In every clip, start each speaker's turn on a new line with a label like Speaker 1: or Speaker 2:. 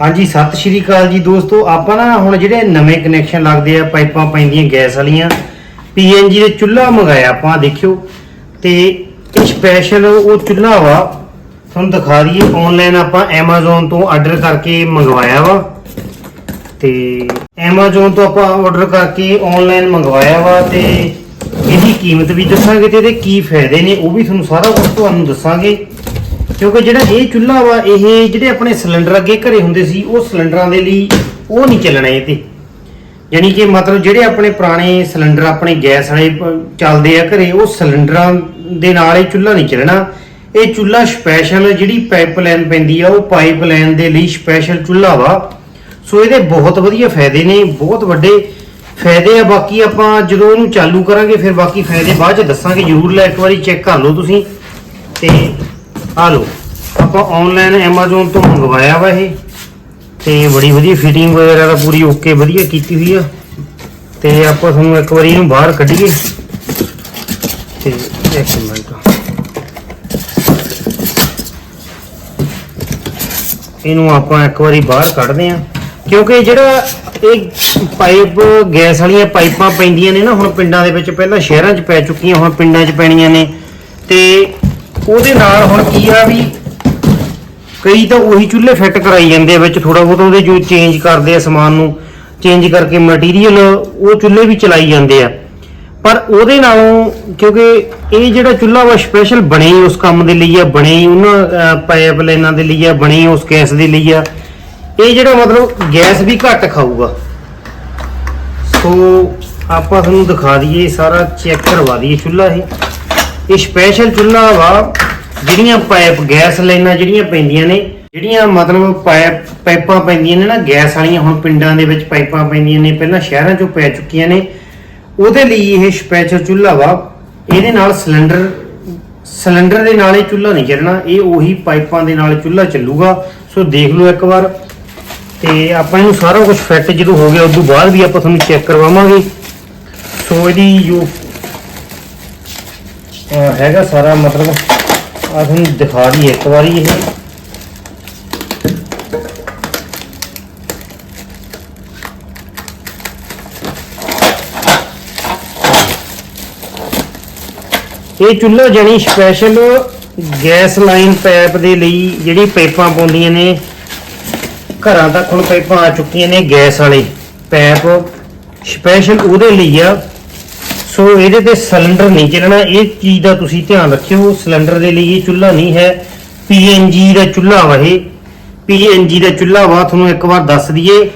Speaker 1: ਹਾਂਜੀ, ਸਤਿ ਸ਼੍ਰੀ ਅਕਾਲ ਜੀ ਦੋਸਤੋ। ਆਪਾਂ ਨਾ ਹੁਣ ਜਿਹੜੇ ਨਵੇਂ ਕਨੈਕਸ਼ਨ ਲੱਗਦੇ ਆ, ਪਾਈਪਾਂ ਪੈਂਦੀਆਂ, ਗੈਸ ਵਾਲੀਆਂ ਪੀਐਨਜੀ ਦੇ ਚੁੱਲ੍ਹਾ ਮੰਗਾਇਆ ਆਪਾਂ, ਦੇਖਿਓ। ਤੇ ਇਹ ਸਪੈਸ਼ਲ ਉਹ ਚੁੱਲ੍ਹਾ ਵਾ, ਤੁਹਾਨੂੰ ਦਿਖਾ ਦਈਏ। ਆਨਲਾਈਨ ਆਪਾਂ Amazon ਤੋਂ ਆਰਡਰ ਕਰਕੇ ਮੰਗਵਾਇਆ ਵਾ। ਤੇ Amazon ਤੋਂ ਆਪਾਂ ਆਰਡਰ ਕਰਕੇ ਆਨਲਾਈਨ ਮੰਗਵਾਇਆ ਵਾ ਤੇ ਇਹਦੀ ਕੀਮਤ ਵੀ ਦੱਸਾਂਗੇ ਤੇ ਇਹਦੇ ਕੀ ਫਾਇਦੇ ਨੇ, ਉਹ ਵੀ ਤੁਹਾਨੂੰ ਸਾਰਾ ਕੁਝ ਤੁਹਾਨੂੰ ਦੱਸਾਂਗੇ। ਕਿਉਂਕਿ ਜਿਹੜਾ ਇਹ ਚੁੱਲ੍ਹਾ ਵਾ, ਇਹ ਜਿਹੜੇ ਆਪਣੇ ਸਿਲੰਡਰ ਅੱਗੇ ਘਰੇ ਹੁੰਦੇ ਸੀ, ਉਹ ਸਿਲੰਡਰਾਂ ਦੇ ਲਈ ਉਹ ਨਹੀਂ ਚੱਲਣਾ ਇਹ ਤੇ। ਯਾਨੀ ਕਿ ਮਤਲਬ ਜਿਹੜੇ ਆਪਣੇ ਪੁਰਾਣੇ ਸਿਲੰਡਰ, ਆਪਣੇ ਗੈਸ ਵਾਲੇ ਚੱਲਦੇ ਆ ਘਰੇ, ਉਹ ਸਿਲੰਡਰਾਂ ਦੇ ਨਾਲ ਇਹ ਚੁੱਲ੍ਹਾ ਨਹੀਂ ਚੱਲਣਾ। ਇਹ ਚੁੱਲ੍ਹਾ ਸਪੈਸ਼ਲ ਜਿਹੜੀ ਪਾਈਪਲਾਈਨ ਪੈਂਦੀ ਆ, ਉਹ ਪਾਈਪਲਾਈਨ ਦੇ ਲਈ ਸਪੈਸ਼ਲ ਚੁੱਲ੍ਹਾ ਵਾ। ਸੋ ਇਹਦੇ ਬਹੁਤ ਵਧੀਆ ਫਾਇਦੇ ਨੇ, ਬਹੁਤ ਵੱਡੇ ਫਾਇਦੇ ਆ। ਬਾਕੀ ਆਪਾਂ ਜਦੋਂ ਇਹਨੂੰ ਚਾਲੂ ਕਰਾਂਗੇ, ਫਿਰ ਬਾਕੀ ਫਾਇਦੇ ਬਾਅਦ ਚ ਦੱਸਾਂਗੇ। ਜਰੂਰ ਲੈ ਇੱਕ ਵਾਰੀ ਚੈੱਕ ਕਰ ਲਓ ਤੁਸੀਂ। ਤੇ ਆ ਲਓ ਆਪਾਂ ਆਨਲਾਈਨ Amazon ਤੋਂ ਮੰਗਵਾਇਆ ਵਾ ਇਹ, ਤੇ ਬੜੀ ਵਧੀਆ ਫਿਟਿੰਗ ਵਗੈਰਾ ਦਾ ਪੂਰੀ ਓਕੇ ਵਧੀਆ ਕੀਤੀ ਹੋਈ ਆ। ਤੇ ਆਪਾਂ ਤੁਹਾਨੂੰ ਇੱਕ ਵਾਰੀ ਇਹਨੂੰ ਬਾਹਰ ਕੱਢੀਏ। ਤੇ ਇੱਕ ਮਿੰਟ। ਇਹਨੂੰ ਆਪਾਂ ਇੱਕ ਵਾਰੀ ਬਾਹਰ ਕੱਢਦੇ ਆ। ਕਿਉਂਕਿ ਜਿਹੜਾ ਇਹ ਪਾਈਪ ਗੈਸ ਵਾਲੀਆਂ ਪਾਈਪਾਂ ਪੈਂਦੀਆਂ ਨੇ ਨਾ, ਹੁਣ ਪਿੰਡਾਂ ਦੇ ਵਿੱਚ ਪਹਿਲਾਂ ਸ਼ਹਿਰਾਂ 'ਚ ਪੈ ਚੁੱਕੀਆਂ, ਹੁਣ ਪਿੰਡਾਂ 'ਚ ਪੈਣੀਆਂ ਨੇ। ਤੇ ਉਹਦੇ ਨਾਲ ਹੁਣ ਕੀ ਆ ਵੀ ਕਈ ਤਾਂ ਉਹੀ ਚੁੱਲ੍ਹੇ ਫਿੱਟ ਕਰਾਈ ਜਾਂਦੇ ਆ ਵਿੱਚ ਥੋੜਾ ਬਹੁਤ, ਉਹਦੇ ਜੋ ਚੇਂਜ ਕਰਦੇ ਆ ਸਮਾਨ ਨੂੰ ਚੇਂਜ ਕਰਕੇ ਮਟੀਰੀਅਲ ਉਹ ਚੁੱਲ੍ਹੇ ਵੀ ਚਲਾਈ ਜਾਂਦੇ ਆ। ਪਰ ਉਹਦੇ ਨਾਲੋਂ ਕਿਉਂਕਿ ਇਹ ਜਿਹੜਾ ਚੁੱਲ੍ਹਾ ਵਾ ਸਪੈਸ਼ਲ ਬਣੇ ਉਸ ਕੰਮ ਦੇ ਲਈ ਆ, ਬਣੇ ਉਹਨਾਂ ਪਾਈਪ ਲਾਈਨਾਂ ਦੇ ਲਈ ਆ, ਬਣੇ ਉਸ ਗੈਸ ਦੇ ਲਈ ਆ। ਇਹ ਜਿਹੜਾ ਮਤਲਬ ਗੈਸ ਵੀ ਘੱਟ ਖਾਊਗਾ। ਸੋ ਆਪਾਂ ਤੁਹਾਨੂੰ ਦਿਖਾ ਦਈਏ, ਸਾਰਾ ਚੈੱਕ ਕਰਵਾ ਦਈਏ ਚੁੱਲ੍ਹਾ ਇਹ। ਇਹ ਸਪੈਸ਼ਲ ਚੁੱਲ੍ਹਾ ਵਾ ਜਿਹੜੀਆਂ ਪਾਈਪ ਗੈਸ ਲਾਈਨਾਂ ਜਿਹੜੀਆਂ ਪੈਂਦੀਆਂ ਨੇ, ਜਿਹੜੀਆਂ ਮਤਲਬ ਪਾਈਪ ਪਾਈਪਾਂ ਪੈਂਦੀਆਂ ਨੇ ਨਾ, ਗੈਸ ਵਾਲੀਆਂ ਹੁਣ ਪਿੰਡਾਂ ਦੇ ਵਿੱਚ ਪਾਈਪਾਂ ਪੈਂਦੀਆਂ ਨੇ, ਪਹਿਲਾਂ ਸ਼ਹਿਰਾਂ 'ਚੋਂ ਪੈ ਚੁੱਕੀਆਂ ਨੇ, ਉਹਦੇ ਲਈ ਇਹ ਸਪੈਸ਼ਲ ਚੁੱਲ੍ਹਾ ਵਾ, ਇਹਦੇ ਨਾਲ ਸਿਲੰਡਰ ਸਿਲੰਡਰ ਦੇ ਨਾਲ ਇਹ ਚੁੱਲ੍ਹਾ ਨਹੀਂ ਚੱਲਣਾ, ਇਹ ਉਹੀ ਪਾਈਪਾਂ ਦੇ ਨਾਲ ਚੁੱਲ੍ਹਾ ਚੱਲੂਗਾ, ਸੋ ਦੇਖ ਲਓ ਇੱਕ ਵਾਰ, ਤੇ ਆਪਾਂ ਇਹਨੂੰ ਸਾਰਾ ਕੁਝ ਫਿੱਟ ਜਦੋਂ ਹੋ ਗਿਆ ਉਸ ਤੋਂ ਬਾਅਦ ਵੀ ਆਪਾਂ ਤੁਹਾਨੂੰ ਚੈੱਕ ਕਰਵਾਵਾਂਗੇ, ਸੋ ਇਹਦੀ ਜੋ ਹੈਗਾ ਸਾਰਾ ਮਤਲਬ ਆ ਤੁਹਾਨੂੰ ਦਿਖਾ ਦਈਏ ਇੱਕ ਵਾਰੀ ਇਹ। ਇਹ ਚੁੱਲ੍ਹਾ ਜਣੀ ਸਪੈਸ਼ਲ ਗੈਸ ਲਾਈਨ ਪਾਈਪ ਦੇ ਲਈ ਜਿਹੜੀ ਪਾਈਪਾਂ ਪਾਉਂਦੀਆਂ ਨੇ, ਘਰਾਂ ਤੱਕ ਹੁਣ ਪਾਈਪਾਂ ਆ ਚੁੱਕੀਆਂ ਨੇ ਗੈਸ ਵਾਲੇ। ਪਾਈਪ ਸਪੈਸ਼ਲ ਉਹਦੇ ਲਈ ਆ। ਸੋ ਇਹਦੇ ਤੇ ਸਿਲੰਡਰ ਨਹੀਂ ਚੱਲਣਾ। ਇਹ ਚੀਜ਼ ਦਾ ਤੁਸੀਂ ਧਿਆਨ ਰੱਖਿਓ। ਸਿਲੰਡਰ ਦੇ ਲਈ ਇਹ ਚੁੱਲ੍ਹਾ ਨਹੀਂ ਹੈ। ਪੀਐਨਜੀ ਦਾ ਚੁੱਲ੍ਹਾ ਵਾ ਇਹ। ਪੀਐਨਜੀ ਦਾ ਚੁੱਲ੍ਹਾ ਵਾ, ਤੁਹਾਨੂੰ ਇੱਕ ਵਾਰ ਦੱਸ ਦਈਏ।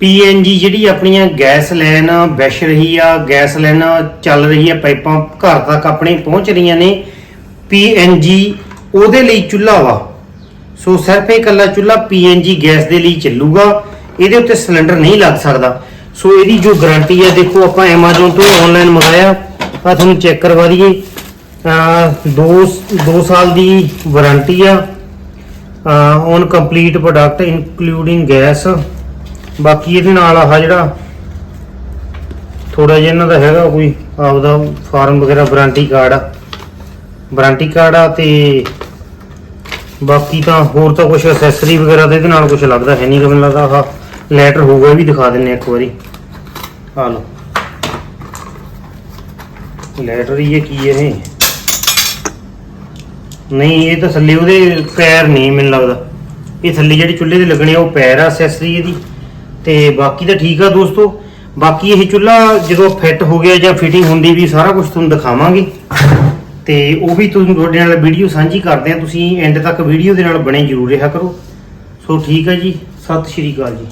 Speaker 1: ਪੀਐਨਜੀ ਜਿਹੜੀ ਆਪਣੀਆਂ ਗੈਸ ਲਾਈਨ ਵਿਛ ਰਹੀ ਆ, ਗੈਸ ਲਾਈਨ ਚੱਲ ਰਹੀ ਆ, ਪਾਈਪਾਂ ਘਰ ਤੱਕ ਆਪਣੇ ਪਹੁੰਚ ਰਹੀਆਂ ਨੇ। ਪੀਐਨਜੀ ਉਹਦੇ ਲਈ ਚੁੱਲ੍ਹਾ ਵਾ। ਸੋ ਸਿਰਫ ਇਹ ਇਕੱਲਾ ਚੁੱਲ੍ਹਾ ਪੀਐਨਜੀ ਗੈਸ ਦੇ ਲਈ ਚੱਲੂਗਾ। ਇਹਦੇ ਉੱਤੇ ਸਿਲੰਡਰ ਨਹੀਂ ਲੱਗ ਸਕਦਾ। ਸੋ ਇਹਦੀ ਜੋ ਗਾਰੰਟੀ ਹੈ ਦੇਖੋ ਆਪਾਂ Amazon ਤੋਂ ਆਨਲਾਈਨ ਮੰਗਾਇਆ ਆ ਤੁਹਾਨੂੰ ਚੈੱਕ ਕਰਵਾ ਦਈਏ। ਦੋ 2 ਸਾਲ ਦੀ ਵਾਰੰਟੀ ਆ। On complete product including gas ਬਾਕੀ ਇਹਦੇ ਨਾਲ ਆਹ ਜਿਹੜਾ ਥੋੜਾ ਜਿਹਾ ਇਹਨਾਂ ਦਾ ਹੈਗਾ ਕੋਈ ਆਪਦਾ ਫਾਰਮ ਵਗੈਰਾ ਵਾਰੰਟੀ ਕਾਰਡ ਆ। ਵਾਰੰਟੀ ਕਾਰਡ ਆ ਤੇ ਬਾਕੀ ਤਾਂ ਹੋਰ ਤਾਂ ਕੁਝ ਐਕਸੈਸਰੀ ਵਗੈਰਾ ਤੇ ਇਹਦੇ ਨਾਲ ਕੁਝ ਲੱਗਦਾ ਹੈ ਨਹੀਂ ਕਿ ਮੈਨੂੰ ਲੱਗਦਾ ਆਹ। ਲੈਟਰ ਹੋਊਗਾ ਇਹ ਵੀ ਦਿਖਾ ਦਿੰਨੇ ਇੱਕ ਵਾਰੀ। ਆ ਲਓ। ਲੈਟਰ ਹੀ ਇਹ ਕੀ ਇਹ? ਨਹੀਂ ਇਹ ਤਾਂ ਥੱਲੇ ਉਹਦੇ ਪੈਰ ਨਹੀਂ ਮੈਨੂੰ ਲੱਗਦਾ। ਇਹ ਥੱਲੇ ਜਿਹੜੇ ਚੁੱਲ੍ਹੇ ਦੇ ਲੱਗਣੇ ਆ, ਉਹ ਪੈਰ ਆ ਐਕਸੈਸਰੀ ਇਹਦੀ। ਤੇ ਬਾਕੀ ਤਾਂ ਠੀਕ ਆ ਦੋਸਤੋ। ਬਾਕੀ ਇਹ ਚੁੱਲ੍ਹਾ ਜਦੋਂ ਫਿੱਟ ਹੋ ਗਿਆ ਜਾਂ ਫਿਟਿੰਗ ਹੁੰਦੀ ਵੀ ਸਾਰਾ ਕੁਝ ਤੁਹਾਨੂੰ ਦਿਖਾਵਾਂਗੇ। ਤੇ ਉਹ ਵੀ ਤੁਹਾਨੂੰ ਤੁਹਾਡੇ ਨਾਲ ਵੀਡੀਓ ਸਾਂਝੀ ਕਰਦੇ ਆ। ਤੁਸੀਂ ਐਂਡ ਤੱਕ ਵੀਡੀਓ ਦੇ ਨਾਲ ਬਣੇ ਜ਼ਰੂਰ ਰਿਹਾ ਕਰੋ। ਸੋ ਠੀਕ ਹੈ ਜੀ। ਸਤਿ ਸ਼੍ਰੀ ਅਕਾਲ ਜੀ।